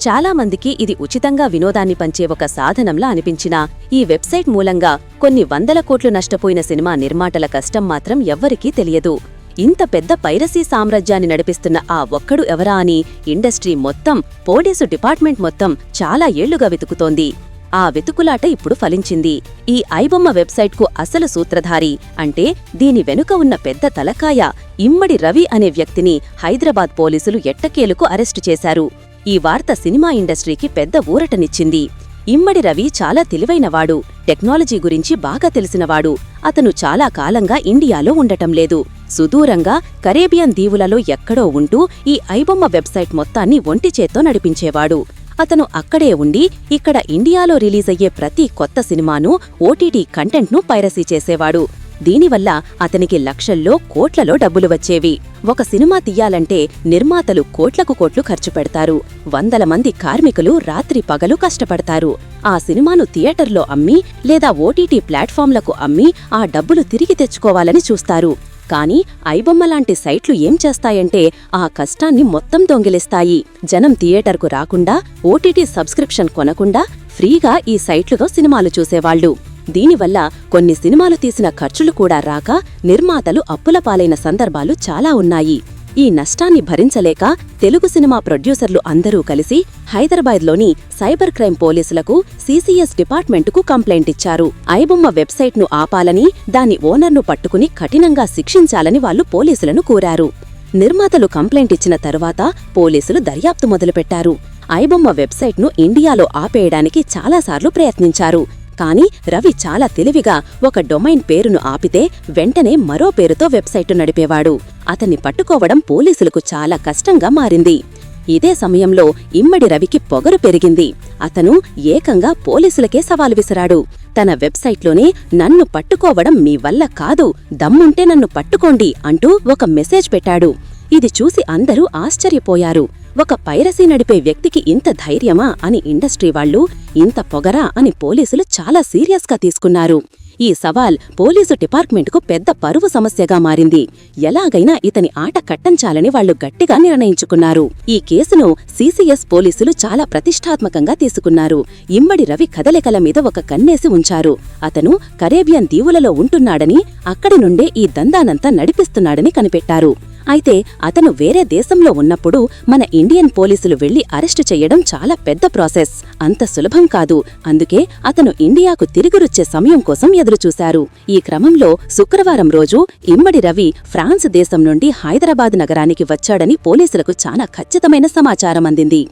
చాలా మందికి ఇది ఉచితంగా వినోదాన్ని పంచే ఒక సాధనంలా అనిపించినా ఈ వెబ్సైట్ మూలంగా కొన్ని వందల కోట్లు నష్టపోయిన సినిమా నిర్మాతల కష్టం మాత్రం ఎవ్వరికీ తెలియదు. ఇంత పెద్ద పైరసీ సామ్రాజ్యాన్ని నడిపిస్తున్న ఆ ఒక్కడు ఎవరా అని ఇండస్ట్రీ మొత్తం పోలీసు డిపార్ట్మెంట్ మొత్తం చాలా ఏళ్ళుగా వెతుకుతోంది. ఆ వెతుకులాట ఇప్పుడు ఫలించింది. ఈ ఐబొమ్మ వెబ్సైట్కు అసలు సూత్రధారి అంటే దీని వెనుక ఉన్న పెద్ద తలకాయ ఇమ్మడి రవి అనే వ్యక్తిని హైదరాబాద్ పోలీసులు ఎట్టకేలకు అరెస్టు చేశారు. ఈ వార్త సినిమా ఇండస్ట్రీకి పెద్ద ఊరటనిచ్చింది. ఇమ్మడి రవి చాలా తెలివైనవాడు టెక్నాలజీ గురించి బాగా తెలిసినవాడు. అతను చాలా కాలంగా ఇండియాలో ఉండటం లేదు. సుదూరంగా కరేబియన్ దీవులలో ఎక్కడో ఉంటూ ఈ ఐబొమ్మ వెబ్సైట్ మొత్తాన్ని ఒంటిచేత్తో నడిపించేవాడు. అతను అక్కడే ఉండి ఇక్కడ ఇండియాలో రిలీజయ్యే ప్రతి కొత్త సినిమాను ఓటీటీ కంటెంట్ను పైరసీ చేసేవాడు. దీనివల్ల అతనికి లక్షల్లో కోట్లలో డబ్బులు వచ్చేవి. ఒక సినిమా తీయాలంటే నిర్మాతలు కోట్లకు కోట్లు ఖర్చు పెడతారు. వందల మంది కార్మికులు రాత్రి పగలు కష్టపడతారు. ఆ సినిమాను థియేటర్లో అమ్మి లేదా ఓటీటీ ప్లాట్ఫామ్లకు అమ్మి ఆ డబ్బులు తిరిగి తెచ్చుకోవాలని చూస్తారు. కానీ ఐబొమ్మ లాంటి సైట్లు ఏం చేస్తాయంటే ఆ కష్టాన్ని మొత్తం దొంగిలిస్తాయి. జనం థియేటర్కు రాకుండా ఓటీటీ సబ్స్క్రిప్షన్ కొనకుండా ఫ్రీగా ఈ సైట్లుతో సినిమాలు చూసేవాళ్ళు దీనివల్ల కొన్ని సినిమాలు తీసిన ఖర్చులు కూడా రాక నిర్మాతలు అప్పుల పాలైన సందర్భాలు చాలా ఉన్నాయి. ఈ నష్టాన్ని భరించలేక తెలుగు సినిమా ప్రొడ్యూసర్లు అందరూ కలిసి హైదరాబాద్లోని సైబర్ క్రైమ్ పోలీసులకు సీసీఎస్ డిపార్ట్మెంటుకు కంప్లైంట్ ఇచ్చారు. ఐబొమ్మ వెబ్సైట్ను ఆపాలని దాని ఓనర్ను పట్టుకుని కఠినంగా శిక్షించాలని వాళ్ళు పోలీసులను కోరారు. నిర్మాతలు కంప్లైంట్ ఇచ్చిన తరువాత పోలీసులు దర్యాప్తు మొదలుపెట్టారు. ఐబొమ్మ వెబ్సైట్ను ఇండియాలో ఆపేయడానికి చాలాసార్లు ప్రయత్నించారు. కానీ రవి చాలా తెలివిగా ఒక డొమైన్ పేరును ఆపితే వెంటనే మరో పేరుతో వెబ్సైటు నడిపేవాడు. అతన్ని పట్టుకోవడం పోలీసులకు చాలా కష్టంగా మారింది. ఇదే సమయంలో ఇమ్మడి రవికి పొగరు పెరిగింది. అతను ఏకంగా పోలీసులకే సవాలు విసిరాడు. తన వెబ్సైట్లోనే నన్ను పట్టుకోవడం మీ వల్ల కాదు దమ్ముంటే నన్ను పట్టుకోండి అంటూ ఒక మెసేజ్ పెట్టాడు. ఇది చూసి అందరూ ఆశ్చర్యపోయారు. ఒక పైరసీ నడిపే వ్యక్తికి ఇంత ధైర్యమా అని ఇండస్ట్రీ వాళ్ళు ఇంత పొగరా అని పోలీసులు చాలా సీరియస్గా తీసుకున్నారు. ఈ సవాల్ పోలీసు డిపార్ట్మెంట్కు పెద్ద పరువు సమస్యగా మారింది. ఎలాగైనా ఇతని ఆట కట్టంచాలని వాళ్ళు గట్టిగా నిర్ణయించుకున్నారు. ఈ కేసును సీసీఎస్ పోలీసులు చాలా ప్రతిష్టాత్మకంగా తీసుకున్నారు. ఇమ్మడి రవి కదలికల మీద ఒక కన్నేసి ఉంచారు. అతను కరేబియన్ దీవులలో ఉంటున్నాడని అక్కడి నుండే ఈ దందానంతా నడిపిస్తున్నాడని కనిపెట్టారు. అయితే అతను వేరే దేశంలో ఉన్నప్పుడు మన ఇండియన్ పోలీసులు వెళ్ళి అరెస్టు చెయ్యడం చాలా పెద్ద ప్రాసెస్. అంత సులభం కాదు. అందుకే అతను ఇండియాకు తిరిగిరొచ్చే సమయం కోసం ఎదురుచూశారు. ఈ క్రమంలో శుక్రవారం రోజు ఇమ్మడి రవి ఫ్రాన్స్ దేశం నుండి హైదరాబాద్ నగరానికి వచ్చాడని పోలీసులకు చాలా ఖచ్చితమైన సమాచారం అందింది